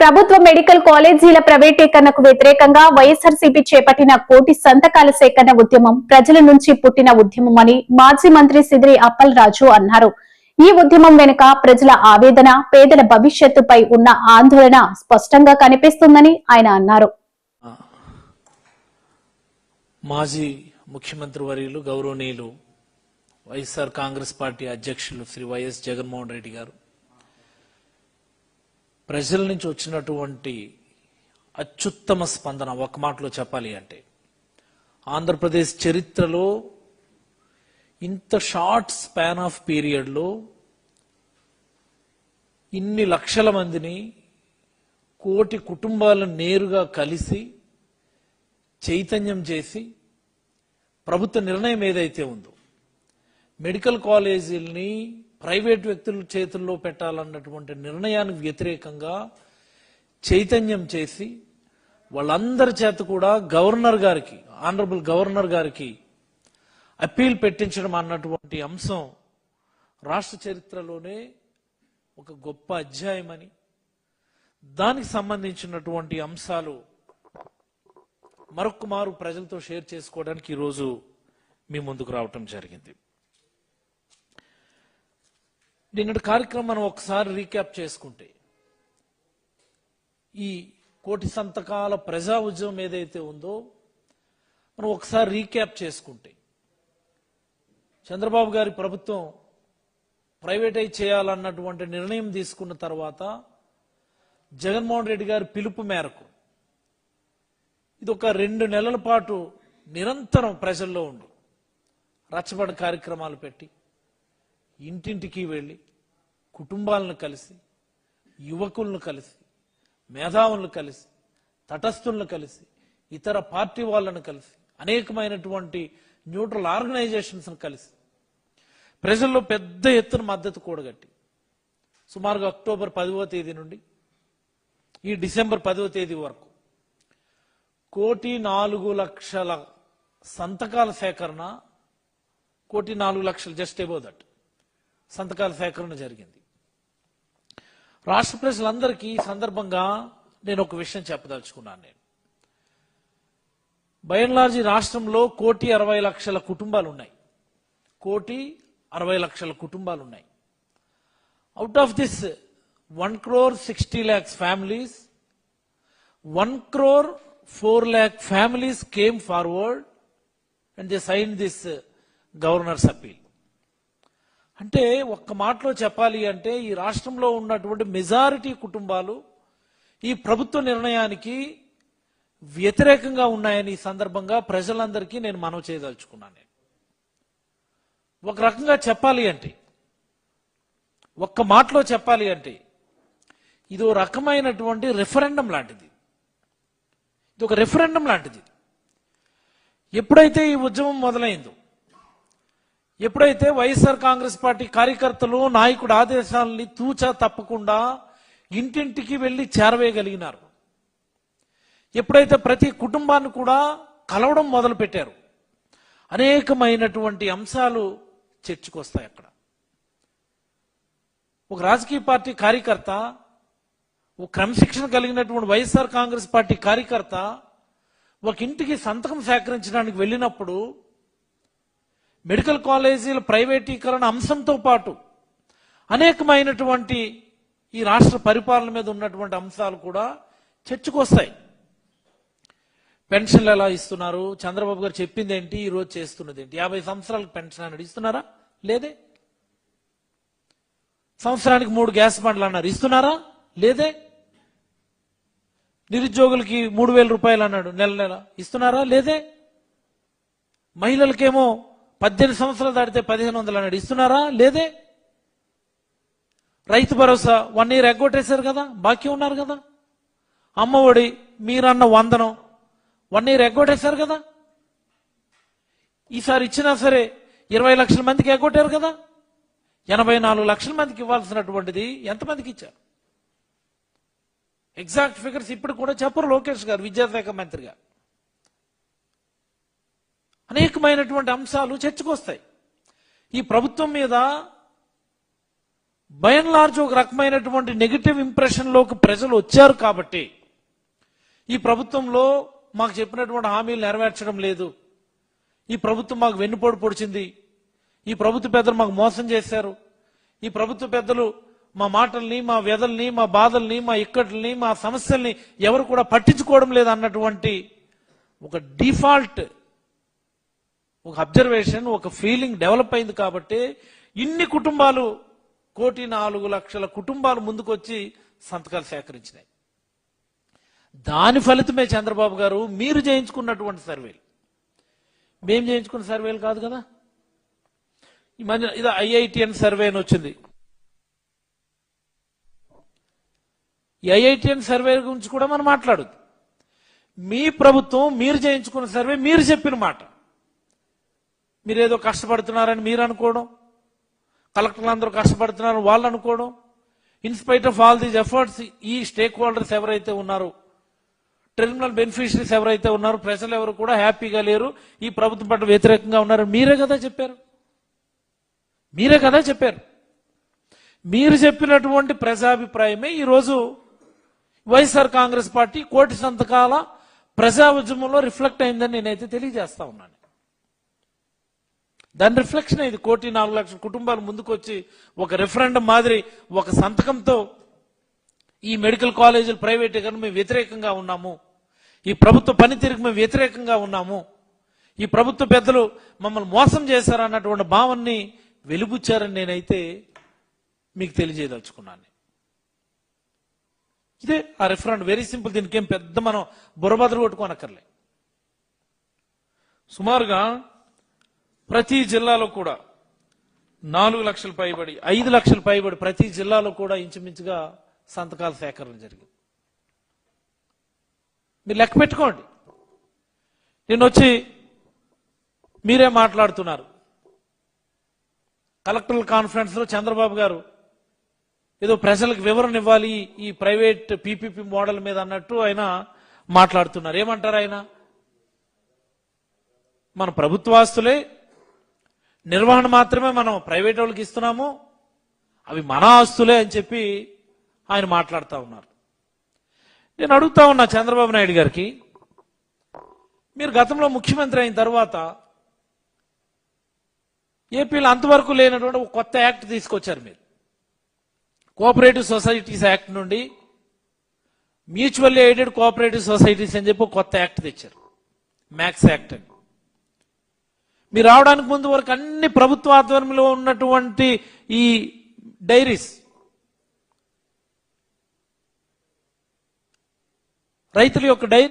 ప్రభుత్వ మెడికల్ కాలేజీల ప్రైవేటీకరణకు వ్యతిరేకంగా వైఎస్ఆర్సీపీ చేపట్టిన కోటి సంతకాల సేకరణ ఉద్యమం ప్రజల నుంచి పుట్టిన ఉద్యమమని మాజీ మంత్రి సిదిరి అప్పల్ రాజు అన్నారు. ఈ ఉద్యమం వెనుక ప్రజల ఆవేదన పేదల భవిష్యత్తుపై ఉన్న ఆందోళన స్పష్టంగా కనిపిస్తుందని ఆయన అన్నారు. మాజీ ముఖ్యమంత్రి వర్యులు గౌరవనీయులు వైఎస్ఆర్ కాంగ్రెస్ పార్టీ అధ్యక్షులు శ్రీ వైఎస్ జగన్మోహన్ రెడ్డి గారు ప్రజల నుంచి వచ్చినటువంటి అత్యుత్తమ స్పందన ఒక మాటలో చెప్పాలి అంటే ఆంధ్రప్రదేశ్ చరిత్రలో ఇంత షార్ట్ స్పాన్ ఆఫ్ పీరియడ్లో ఇన్ని లక్షల మందిని కోటి కుటుంబాలను నేరుగా కలిసి చైతన్యం చేసి ప్రభుత్వ నిర్ణయం ఏదైతే ఉందో మెడికల్ కాలేజీల్ని ప్రైవేట్ వ్యక్తుల చేతుల్లో పెట్టాలన్నటువంటి నిర్ణయానికి వ్యతిరేకంగా చైతన్యం చేసి వాళ్ళందరి చేత కూడా గవర్నర్ గారికి ఆనరబుల్ గవర్నర్ గారికి అప్పీల్ పెట్టించడం అన్నటువంటి అంశం రాష్ట్ర చరిత్రలోనే ఒక గొప్ప అధ్యాయమని దానికి సంబంధించినటువంటి అంశాలు మరొక మారు ప్రజలతో షేర్ చేసుకోవడానికి ఈరోజు మీ ముందుకు రావటం జరిగింది. నిన్నటి కార్యక్రమం మనం ఒకసారి రీక్యాప్ చేసుకుంటే ఈ కోటి సంతకాల ప్రజా ఉద్యమం ఏదైతే ఉందో మనం ఒకసారి రీక్యాప్ చేసుకుంటే చంద్రబాబు గారి ప్రభుత్వం ప్రైవేటైజ్ చేయాలన్నటువంటి నిర్ణయం తీసుకున్న తర్వాత జగన్మోహన్ రెడ్డి గారి పిలుపు మేరకు ఇది ఒక రెండు నెలల పాటు నిరంతరం ప్రజల్లో ఉండి రచ్చబడి కార్యక్రమాలు పెట్టి ఇంటింటికి వెళ్ళి కుటుంబాలను కలిసి యువకులను కలిసి మేధావులను కలిసి తటస్థులను కలిసి ఇతర పార్టీ వాళ్ళను కలిసి అనేకమైనటువంటి న్యూట్రల్ ఆర్గనైజేషన్స్ను కలిసి ప్రజల్లో పెద్ద ఎత్తున మద్దతు కూడగట్టి సుమారుగా అక్టోబర్ పదవ తేదీ నుండి ఈ డిసెంబర్ పదవ తేదీ వరకు కోటి నాలుగు లక్షల సంతకాల సేకరణ కోటి నాలుగు లక్షలు జస్ట్ ఎబో దట్. సంతకాల సేకరణ జరిగింది. రాష్ట్ర ప్రజలందరికీ ఈ సందర్భంగా నేను ఒక విషయం చెప్పదలుచుకున్నాను నేను. బయన్లార్జీ రాష్ట్రంలో కోటి అరవై లక్షల కుటుంబాలు ఉన్నాయి కోటి అరవై లక్షల కుటుంబాలు ఉన్నాయి out of this one crore sixty lakhs families one crore four lakh families came forward and they sign this governor's appeal అంటే ఒక్క మాటలో చెప్పాలి అంటే ఈ రాష్ట్రంలో ఉన్నటువంటి మెజారిటీ కుటుంబాలు ఈ ప్రభుత్వ నిర్ణయానికి వ్యతిరేకంగా ఉన్నాయని ఈ సందర్భంగా ప్రజలందరికీ నేను మనవి చేయదలుచుకున్నాను నేను. ఒక రకంగా చెప్పాలి అంటే ఒక్క మాటలో చెప్పాలి అంటే ఇది ఓ రకమైనటువంటి రెఫరెండం లాంటిది ఇది ఒక రెఫరెండం లాంటిది ఎప్పుడైతే ఈ ఉద్యమం మొదలైందో ఎప్పుడైతే వైఎస్ఆర్ కాంగ్రెస్ పార్టీ కార్యకర్తలు నాయకుడు ఆదేశాలని తూచా తప్పకుండా ఇంటింటికి వెళ్ళి చేరవేయగలిగినారు. ఎప్పుడైతే ప్రతి కుటుంబాన్ని కూడా కలవడం మొదలుపెట్టారు అనేకమైనటువంటి అంశాలు చర్చకొస్తాయి అక్కడ. ఒక రాజకీయ పార్టీ కార్యకర్త ఒక క్రమశిక్షణ కలిగినటువంటి వైఎస్ఆర్ కాంగ్రెస్ పార్టీ కార్యకర్త ఒక ఇంటికి సంతకం సేకరించడానికి వెళ్ళినప్పుడు మెడికల్ కాలేజీల ప్రైవేటీకరణ అంశంతో పాటు అనేకమైనటువంటి ఈ రాష్ట్ర పరిపాలన మీద ఉన్నటువంటి అంశాలు కూడా చర్చకొస్తాయి. పెన్షన్లు ఎలా ఇస్తున్నారు? చంద్రబాబు గారు చెప్పింది ఏంటి? ఈరోజు చేస్తున్నది ఏంటి? యాభై సంవత్సరాలకు పెన్షన్ అన్నాడు ఇస్తున్నారా? లేదే. సంవత్సరానికి మూడు గ్యాస్ బండ్లు అన్నారు. ఇస్తున్నారా? లేదే. నిరుద్యోగులకి మూడు వేల రూపాయలు అన్నాడు. నెల నెల. ఇస్తున్నారా? లేదే. మహిళలకేమో పద్దెనిమిది సంవత్సరాలు దాటితే పదిహేను వందలు అన్నాడు. ఇస్తున్నారా? లేదే. రైతు భరోసా వన్ ఇయర్ ఎగ్గొట్టేశారు కదా? బాకీ ఉన్నారు కదా? అమ్మఒడి మీరన్న వందనం వన్ ఇయర్ ఎగ్గొట్టేశారు కదా? ఈసారి ఇచ్చినా సరే ఇరవై లక్షల మందికి ఎగ్గొట్టారు కదా? ఎనభై నాలుగు లక్షల మందికి ఇవ్వాల్సినటువంటిది ఎంతమందికి ఇచ్చారు? ఎగ్జాక్ట్ ఫిగర్స్ ఇప్పుడు కూడా చెప్పరు లోకేష్ గారు విద్యాశాఖ మంత్రిగా. అనేకమైనటువంటి అంశాలు చర్చకొస్తాయి. ఈ ప్రభుత్వం మీద బై అండ్ లార్జ్ ఒక రకమైనటువంటి నెగిటివ్ ఇంప్రెషన్లోకి ప్రజలు వచ్చారు కాబట్టి ఈ ప్రభుత్వంలో మాకు చెప్పినటువంటి హామీలు నెరవేర్చడం లేదు. ఈ ప్రభుత్వం మాకు వెన్నుపోటు పొడిచింది. ఈ ప్రభుత్వ పెద్దలు మాకు మోసం చేశారు. ఈ ప్రభుత్వ పెద్దలు మా మాటల్ని మా వ్యధల్ని మా బాధల్ని మా ఇక్కట్లని మా సమస్యల్ని ఎవరు కూడా పట్టించుకోవడం లేదు అన్నటువంటి ఒక డిఫాల్ట్ ఒక అబ్జర్వేషన్ ఒక ఫీలింగ్ డెవలప్ అయింది కాబట్టి ఇన్ని కుటుంబాలు కోటి నాలుగు లక్షల కుటుంబాలు ముందుకొచ్చి సంతకాలు సేకరించినాయి. దాని ఫలితమే చంద్రబాబు గారు మీరు చేయించుకున్నటువంటి సర్వేలు మేము చేయించుకున్న సర్వేలు కాదు కదా? ఈ మధ్య ఇది ఐఐటిఎన్ సర్వే అని వచ్చింది. ఈ ఐఐటిఎన్ సర్వే గురించి కూడా మనం మాట్లాడదు మీ ప్రభుత్వం మీరు చేయించుకున్న సర్వే మీరు చెప్పిన మాట. మీరేదో కష్టపడుతున్నారని మీరు అనుకోవడం కలెక్టర్లు అందరూ కష్టపడుతున్నారని వాళ్ళు అనుకోవడం in spite of all these efforts ఈ స్టేక్ హోల్డర్స్ ఎవరైతే ఉన్నారో టెర్మినల్ బెనిఫిషరీస్ ఎవరైతే ఉన్నారో ప్రజలు ఎవరు కూడా హ్యాపీగా లేరు ఈ ప్రభుత్వం పట్ల వ్యతిరేకంగా ఉన్నారు మీరే కదా చెప్పారు. మీరే కదా చెప్పారు. మీరు చెప్పినటువంటి ప్రజాభిప్రాయమే ఈరోజు వైఎస్ఆర్ కాంగ్రెస్ పార్టీ కోటి సంతకాల ప్రజా ఉద్యమంలో రిఫ్లెక్ట్ అయిందని నేనైతే తెలియజేస్తా ఉన్నాను. దాని రిఫ్లెక్షన్ ఇది. కోటి నాలుగు లక్షల కుటుంబాలు ముందుకు వచ్చి ఒక రెఫరెండం మాదిరి ఒక సంతకంతో ఈ మెడికల్ కాలేజీలు ప్రైవేటీకరణ మేము వ్యతిరేకంగా ఉన్నాము. ఈ ప్రభుత్వ పనితీరుకు మేము వ్యతిరేకంగా ఉన్నాము. ఈ ప్రభుత్వ పెద్దలు మమ్మల్ని మోసం చేశారు అన్నటువంటి భావాన్ని వెలుబుచ్చారని నేనైతే మీకు తెలియజేయదలుచుకున్నాను. ఇదే ఆ రెఫరెండ్ వెరీ సింపుల్ దీనికి ఏం పెద్ద మనం బుర్రబదులు కొట్టుకోనక్కర్లే. సుమారుగా ప్రతి జిల్లాలో కూడా నాలుగు లక్షల పైబడి ఐదు లక్షల పైబడి ప్రతి జిల్లాలో కూడా ఇంచుమించుగా సంతకాల సేకరణ జరిగింది. మీరు లెక్క పెట్టుకోండి. నేను వచ్చి మీరే మాట్లాడుతున్నారు. కలెక్టర్ల కాన్ఫరెన్స్లో చంద్రబాబు గారు ఏదో ప్రజలకు వివరణ ఇవ్వాలి ఈ ప్రైవేట్ పీపీపీ మోడల్ మీద అన్నట్టు ఆయన మాట్లాడుతున్నారు. ఏమంటారు ఆయన? మన ప్రభుత్వాస్తులే నిర్వహణ మాత్రమే మనం ప్రైవేట్ వాళ్ళకి ఇస్తున్నాము అవి మన ఆస్తులే అని చెప్పి ఆయన మాట్లాడుతూ ఉన్నారు. నేను అడుగుతా ఉన్నా చంద్రబాబు నాయుడు గారికి మీరు గతంలో ముఖ్యమంత్రి అయిన తర్వాత ఏపీలో అంతవరకు లేనటువంటి ఒక కొత్త యాక్ట్ తీసుకొచ్చారు మీరు. కోఆపరేటివ్ సొసైటీస్ యాక్ట్ నుండి మ్యూచువల్ ఎయిడెడ్ కోఆపరేటివ్ సొసైటీస్ అని చెప్పి కొత్త యాక్ట్ తెచ్చారు. మ్యాక్స్ యాక్ట్ అని. మీరు రావడానికి ముందు వరకు అన్ని ప్రభుత్వ ఆధ్వర్యంలో ఉన్నటువంటి ఈ డైరీస్. రైతుల యొక్క డైరీ